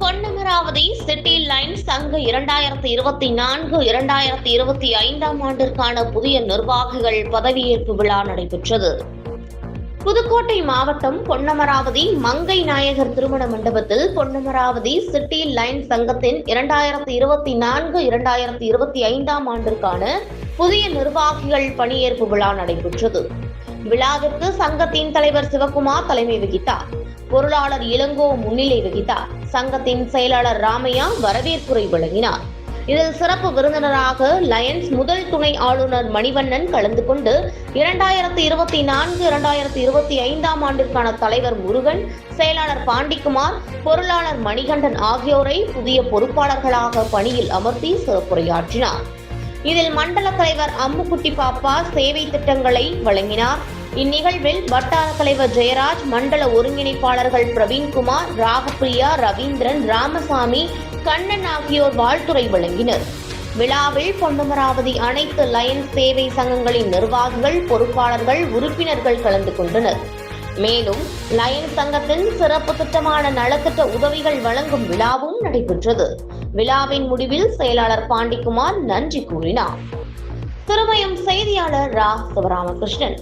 Ponnamaravathi city line சங்க இரண்டாயிரத்தி இருபத்தி நான்கு இரண்டாயிரத்தி இருபத்தி ஐந்தாம் ஆண்டிற்கான புதிய நிர்வாகிகள் பதவியேற்பு விழா நடைபெற்றது. புதுக்கோட்டை மாவட்டம் பொன்னமராவதி மங்கை நாயகர் திருமண மண்டபத்தில் பொன்னமராவதி சிட்டி லைன் சங்கத்தின் இரண்டாயிரத்தி இருபத்தி நான்கு இரண்டாயிரத்தி இருபத்தி ஐந்தாம் ஆண்டிற்கான புதிய நிர்வாகிகள் பணியேற்பு விழா நடைபெற்றது. விழாவிற்கு சங்கத்தின் தலைவர் சிவகுமார் தலைமை வகித்தார். பொருளாளர் இளங்கோ முன்னிலை வகித்தார். சங்கத்தின் செயலாளர் ராமையா வரவேற்புரை வழங்கினார். இதில் சிறப்பு விருந்தினராக லயன்ஸ் முதல் துணை ஆளுநர் மணிவண்ணன் கலந்து கொண்டு இரண்டாயிரத்தி இருபத்தி நான்கு இரண்டாயிரத்தி இருபத்தி ஐந்தாம் ஆண்டிற்கான தலைவர் முருகன் செயலாளர் பாண்டிக்குமார் பொருளாளர் மணிகண்டன் ஆகியோரை புதிய பொறுப்பாளர்களாக பணியில் அமர்த்தி சிறப்புரையாற்றினார். இதில் மண்டல தலைவர் அம்முக்குட்டி பாப்பா சேவை திட்டங்களை வழங்கினார். இந்நிகழ்வில் வட்டார தலைவர் ஜெயராஜ் மண்டல ஒருங்கிணைப்பாளர்கள் பிரவீன்குமார் ராகப்பிரியா ரவீந்திரன் ராமசாமி கண்ணன் ஆகியோர் வாழ்த்துரை வழங்கினர். விழாவில் பொன்னமராவதி அனைத்து லயன்ஸ் சேவை சங்கங்களின் நிர்வாகிகள் பொறுப்பாளர்கள் உறுப்பினர்கள் கலந்து கொண்டனர். மேலும் லயன் சங்கத்தின் சிறப்பு திட்டமான நலத்திட்ட உதவிகள் வழங்கும் விழாவும் நடைபெற்றது. விழாவின் முடிவில் செயலாளர் பாண்டிக்குமார் நன்றி கூறினார். திருமயம் செய்தியாளர் ரா. சிவராமகிருஷ்ணன்.